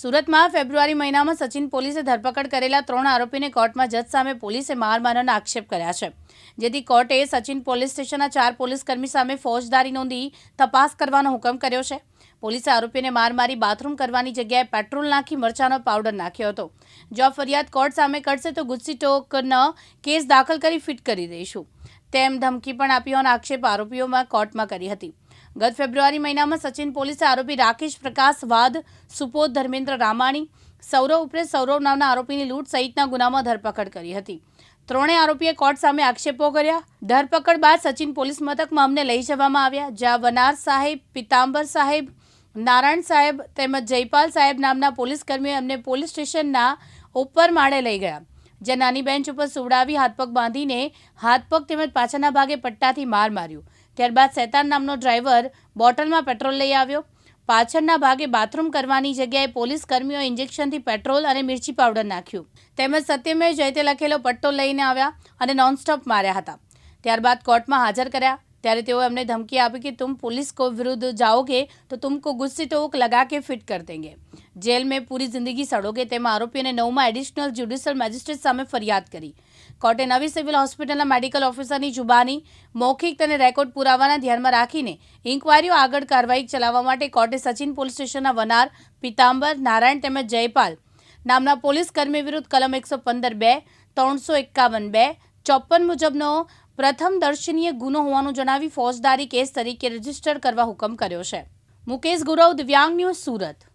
સુરતમાં ફેબ્રુઆરી મહિનામાં સચિન પોલીસે ધરપકડ કરેલા ત્રણ આરોપીને કોર્ટમાં જજ સામે પોલીસે માર મારવાના આક્ષેપ કર્યા છે. જેથી કોર્ટે સચિન પોલીસ સ્ટેશનના ચાર પોલીસકર્મી સામે ફોજદારી નોંધી તપાસ કરવાનો હુકમ કર્યો છે. પોલીસે આરોપીને માર મારી બાથરૂમ કરવાની જગ્યાએ પેટ્રોલ નાખી મરચાનો પાવડર નાખ્યો હતો. જો ફરિયાદ કોર્ટ સામે કરશે તો ગુસ્સી ટોકનો કેસ દાખલ કરી ફિટ કરી દઈશું. તેમ ધમકી પણ આપી હોવાનો આક્ષેપ આરોપીઓમાં કોર્ટમાં કરી હતી. ગત ફેબ્રુઆરી મહિનામાં સચિન પોલીસે આરોપી રાકેશ પ્રકાશ, વાદ સુપોત ધર્મેન્દ્ર રામાણી, સૌરવ ઉપરે સૌરવ નામના આરોપીની લૂંટ સહિતના ગુનામાં ધરપકડ કરી હતી. ત્રણેય આરોપીએ કોર્ટ સામે આક્ષેપો કર્યા. ધરપકડ બાદ સચિન પોલીસ મથકમાં અમને લઈ જવામાં આવ્યા, જ્યાં વનાર સાહેબ, પિતાંબર સાહેબ, નારાયણ સાહેબ તેમજ જયપાલ સાહેબ નામના પોલીસ કર્મીઓ અમને પોલીસ સ્ટેશનના ઉપર માળે લઈ ગયા, જ્યાં નાની બેન્ચ ઉપર સુવડાવી હાથપગ બાંધીને હાથપગ તેમજ પાછળના ભાગે પટ્ટાથી માર માર્યું. ત્યારબાદ સૈતાન નામનો ડ્રાઈવર બોટલમાં પેટ્રોલ લઈ આવ્યો. પાછળના ભાગે બાથરૂમ કરવાની જગ્યાએ પોલીસ કર્મીઓ ઇન્જેક્શનથી પેટ્રોલ અને મિર્ચી પાવડર નાખ્યું. તેમજ સત્યમેવ જયતે લખેલો પટ્ટો લઈને આવ્યા અને નોનસ્ટોપ માર્યા હતા. ત્યારબાદ કોર્ટમાં હાજર કર્યા. ત્યારે તેઓ એમને ધમકી આપી કે તુમ પોલીસ કો વિરુદ્ધ જાઓગે, તો તુમકો ગુસ્સે તો લગા કે ફિટ કર દેંગે. જેલ મેં પૂરી જિંદગી સડોગે તેમાં આરોપીઓને નવમાં એડિશનલ જ્યુડિશિયલ મેજિસ્ટ્રેટ સામે ફરિયાદ કરી. કોર્ટે નવી સિવિલ હોસ્પિટલના મેડિકલ ઓફિસરની જુબાની, મૌખિક અને રેકોર્ડ પુરાવાના ધ્યાનમાં રાખીને ઇન્કવાયરીઓ આગળ કાર્યવાહી ચલાવવા માટે કોર્ટે સચિન પોલીસ સ્ટેશનના વનાર, પિતાંબર, નારાયણ તેમજ જયપાલ નામના પોલીસ કર્મી વિરુદ્ધ કલમ એકસો પંદર બે, ત્રણસો એકાવન બે ચોપન મુજબનો પ્રથમ દર્શનીય ગુનો હોવાનું જણાવી ફોજદારી કેસ તરીકે રજિસ્ટર કરવા હુકમ કર્યો છે. મુકેશ ગુરવ, દિવ્યાંગ ન્યૂઝ સુરત.